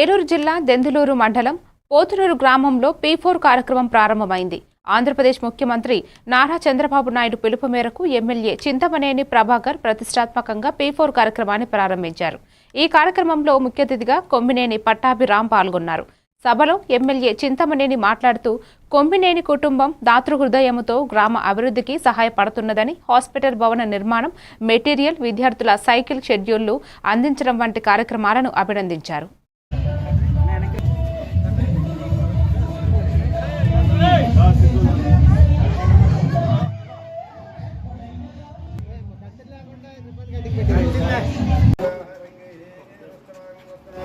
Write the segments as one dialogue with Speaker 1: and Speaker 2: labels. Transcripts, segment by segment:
Speaker 1: ఏలూరు జిల్లా దెందులూరు మండలం పోతునూరు గ్రామంలో పీ ఫోర్ కార్యక్రమం ప్రారంభమైంది ఆంధ్రప్రదేశ్ ముఖ్యమంత్రి నారా చంద్రబాబు నాయుడు పిలుపు మేరకు ఎమ్మెల్యే చింతమనేని ప్రభాకర్ ప్రతిష్టాత్మకంగా పీ ఫోర్ కార్యక్రమాన్ని ప్రారంభించారు ఈ కార్యక్రమంలో ముఖ్య అతిథిగా కొమ్మినేని పట్టాభిరామ్ పాల్గొన్నారు సభలో ఎమ్మెల్యే చింతమనేని మాట్లాడుతూ కొమ్మినేని కుటుంబం దాతృహృదయముతో గ్రామ అభివృద్ధికి సహాయపడుతున్నదని హాస్పిటల్ భవన నిర్మాణం మెటీరియల్ విద్యార్థుల సైకిల్ షెడ్యూళ్లు అందించడం వంటి కార్యక్రమాలను అభినందించారు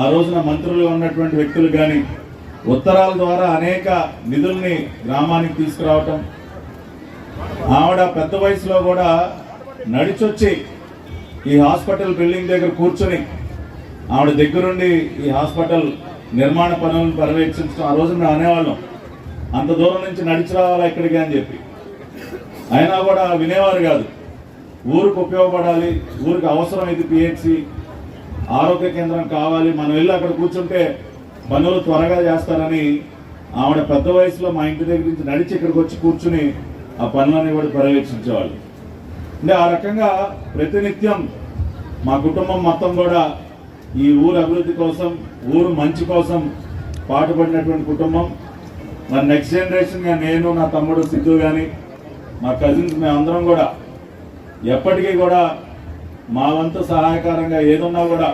Speaker 2: ఆ రోజున మంత్రులు ఉన్నటువంటి వ్యక్తులు కానీ ఉత్తరాల ద్వారా అనేక నిధుల్ని గ్రామానికి తీసుకురావటం ఆవిడ పెద్ద వయసులో కూడా నడిచొచ్చి ఈ హాస్పిటల్ బిల్డింగ్ దగ్గర కూర్చొని ఆవిడ దగ్గరుండి ఈ హాస్పిటల్ నిర్మాణ పనులను పర్యవేక్షించడం ఆ రోజు మేము అనేవాళ్ళం అంత దూరం నుంచి నడిచి రావాలా ఇక్కడికి అని చెప్పి అయినా కూడా వినేవారు కాదు ఊరికి ఉపయోగపడాలి ఊరికి అవసరం ఇది పిహెచ్సి ఆరోగ్య కేంద్రం కావాలి మనం వెళ్ళి అక్కడ కూర్చుంటే పనులు త్వరగా చేస్తారని ఆవిడ పెద్ద వయసులో మా ఇంటి దగ్గర నుంచి నడిచి ఇక్కడికి వచ్చి కూర్చుని ఆ పనులన్నీ కూడా పర్యవేక్షించేవాళ్ళు అంటే ఆ రకంగా ప్రతినిత్యం మా కుటుంబం మొత్తం కూడా ఈ ఊరు అభివృద్ధి కోసం ఊరు మంచి కోసం పాటుపడినటువంటి కుటుంబం మరి నెక్స్ట్ జనరేషన్గా నేను నా తమ్ముడు సిద్ధు కానీ మా కజిన్స్ మేమందరం కూడా ఎప్పటికీ కూడా మా వంతు సహాయకారంగా ఏదున్నా కూడా